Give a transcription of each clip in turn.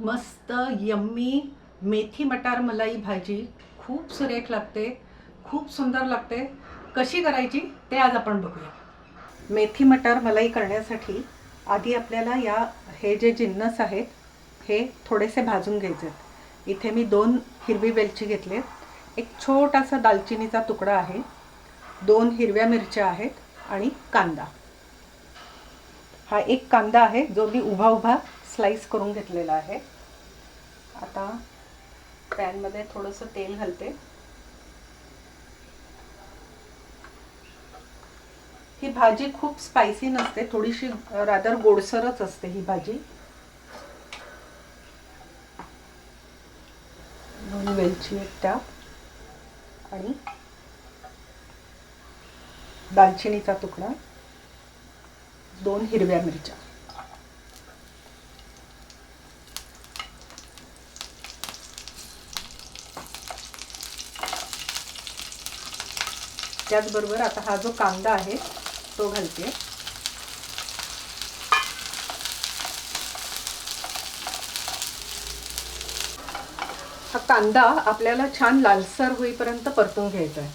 मस्त यम्मी मेथी मटार मलाई भाजी. खूप सुरेख लागते खूप सुंदर लागते. कशी करायची ते आज आपण बघूया. मेथी मटार मलाई करण्यासाठी आधी आपल्याला या हे जे जिन्नस आहेत हे थोडेसे भाजून घ्यायचे आहेत. इथे मी दोन हिरवी वेलची घेतले एक छोटासा दालचिनीचा तुकडा आहे. दोन हिरव्या मिरच्या आहेत आणि कांदा. हा एक कांदा आहे जो मी उभा उभा स्लाईस करून घेतलेला आहे. आता पॅनमध्ये थोडंसं तेल घालते. ही भाजी खूप स्पायसी नसते थोडीशी रादर गोडसरच असते ही भाजी. दोन वेलची आहेत त्या आणि दालचिनीचा तुकडा. दोन हिरव्या मिरच्या. त्याचबरोबर आता हा जो कांदा आहे तो घालते. हा कांदा आपल्याला छान लालसर होईपर्यंत परतून घ्यायचा आहे.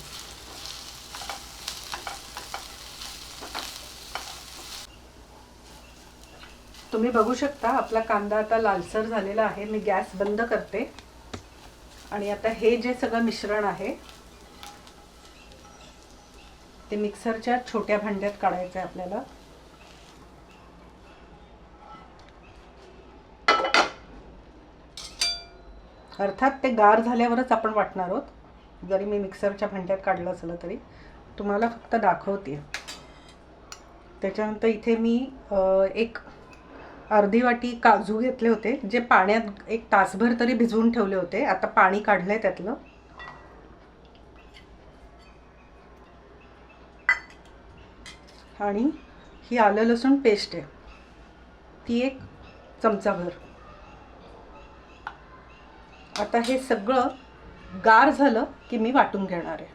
तुम्ही बघू शकता आपला कांदा आता लालसर झालेला आहे. मी गॅस बंद करते. आणि आता हे जे सगळं मिश्रण आहे ते मिक्सरच्या छोट्या भांड्यात काढायचं आहे आपल्याला. अर्थात ते गार झाल्यावरच आपण वाटणार आहोत. जरी मी मिक्सरच्या भांड्यात काढलं असलं तरी. तुम्हाला फक्त दाखवते. त्याच्यानंतर इथे मी एक अर्धी वाटी काजू घेतले होते जे पाण्यात एक तासभर तरी भिजवून ठेवले होते. आता पाणी काढलं आहे त्यातलं. आणि ही आलं लसूण पेस्ट आहे. ती एक चमचाभर. आता हे सगळं गार झालं की मी वाटून घेणार आहे.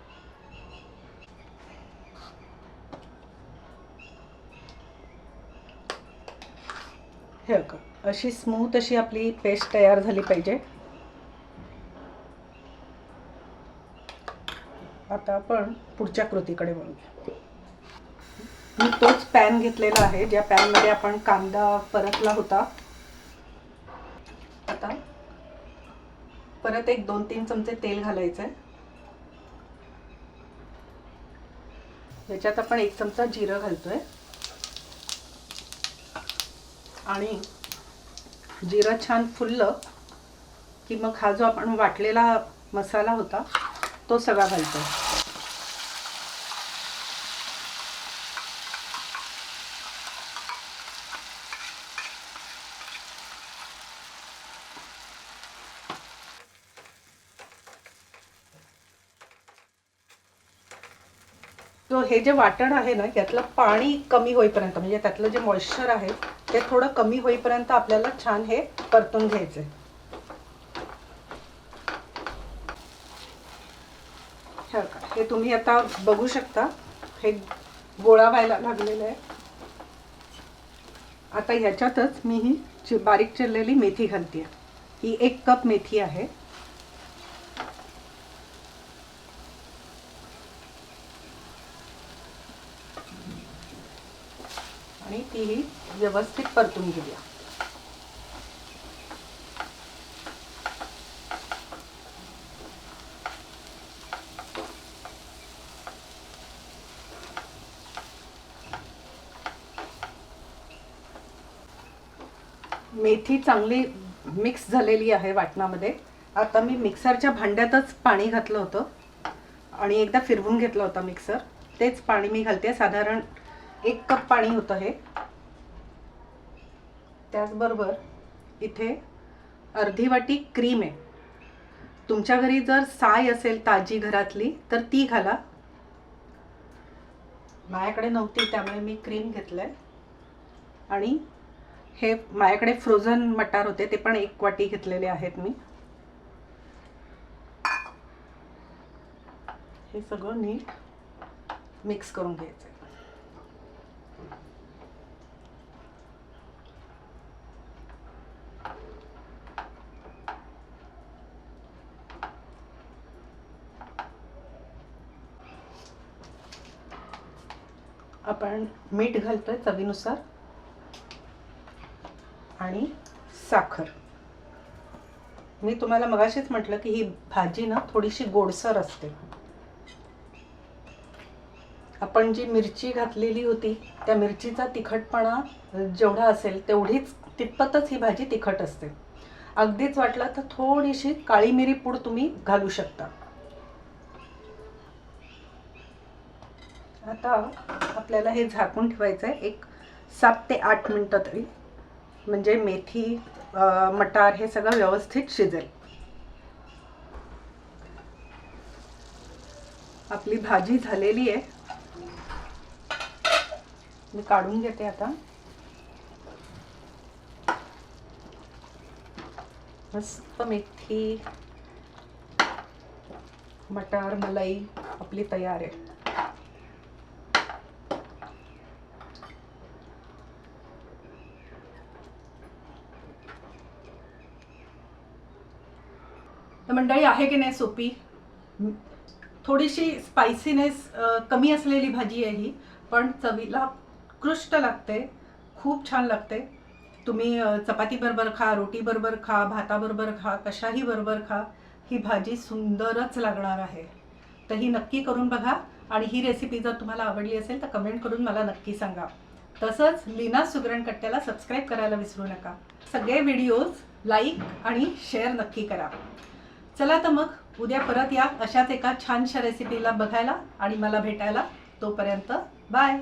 हे का अशी स्मूथ अशी आपली पेस्ट तयार झाली पाहिजे. आता आपण पुढच्या कृतीकडे वळूया. मी तोच पॅन घेतलेला आहे ज्या पॅनमध्ये आपण कांदा परतला होता. आता परत एक दोन तीन चमचे तेल घालायचं आहे याच्यात आपण एक चमचा जिरं घालतोय. आणि जिरं छान फुललं की मग हा जो आपण वाटलेला मसाला होता तो सगळा घालतोय. तो हे जे वाटण आहे ना यातलं पाणी कमी होईपर्यंत म्हणजे त्यातलं जे मॉइश्चर आहे ते थोडं कमी होईपर्यंत आपल्याला छान हे परतून घ्यायचे हे तुम्ही आता बघू शकता हे गोळा व्हायला लागलेलं आहे. आता ह्याच्यातच मी ही बारीक चिरलेली मेथी घालते ही एक कप मेथी आहे. आणि तीही व्यवस्थित परतून घेऊया. मेथी चांगली मिक्स झालेली आहे वाटणामध्ये. आता मी मिक्सरच्या भांड्यातच पाणी घातलं होतं. आणि एकदा फिरवून घेतलं होतं मिक्सर. तेच पाणी मी घालते. साधारण एक कप पाणी होतं हे. त्याचबरोबर इथे अर्धी वाटी क्रीम आहे. तुमच्या घरी जर साय असेल ताजी घरातली तर ती घाला. माझ्याकडे नव्हती त्यामुळे मी क्रीम घेतलं आहे आणि हे माझ्याकडे फ्रोझन मटार होते ते पण एक वाटी घेतलेले आहेत मी. हे सगळं नीट मिक्स करून घ्यायचं आपण मीठ घालतोय चवीनुसार. आणि साखर. मी तुम्हाला मगाशीच म्हटलं की ही भाजी ना थोडीशी गोडसर असते. आपण जी मिरची घातलेली होती त्या मिरचीचा तिखटपणा जेवढा असेल तेवढीच तितपतच ही भाजी तिखट असते. अगदीच वाटलं तर थोडीशी काळी मिरी पूड तुम्ही घालू शकता. आता आपल्याला हे झाकून ठेवायचं आहे. एक सात ते आठ मिनटं तरी. म्हणजे मेथी मटार हे सगळं व्यवस्थित शिजेल. आपली भाजी झालेली आहे. मी काढून घेते आता. मस्त मेथी मटार मलाई आपली तयार आहे. तर मंडळी आहे की नाही सोपी? थोडीशी स्पायसीनेस कमी असलेली भाजी आहे ही पण चवीला उत्कृष्ट लागते खूप छान लागते. तुम्ही चपातीबरोबर खा रोटीबरोबर खा भाताबरोबर खा कशाही बरोबर खा ही भाजी सुंदरच लागणार आहे. तर ही नक्की करून बघा आणि ही रेसिपी जर तुम्हाला आवडली असेल तर कमेंट करून मला नक्की सांगा. तसंच लीना सुगरण कट्ट्याला सबस्क्राईब करायला विसरू नका. सगळे व्हिडिओज लाईक आणि शेअर नक्की करा. चला तर मग उद्या परत या अशाच एका छानशा रेसिपीला बघायला आणि मला भेटायला. तोपर्यंत बाय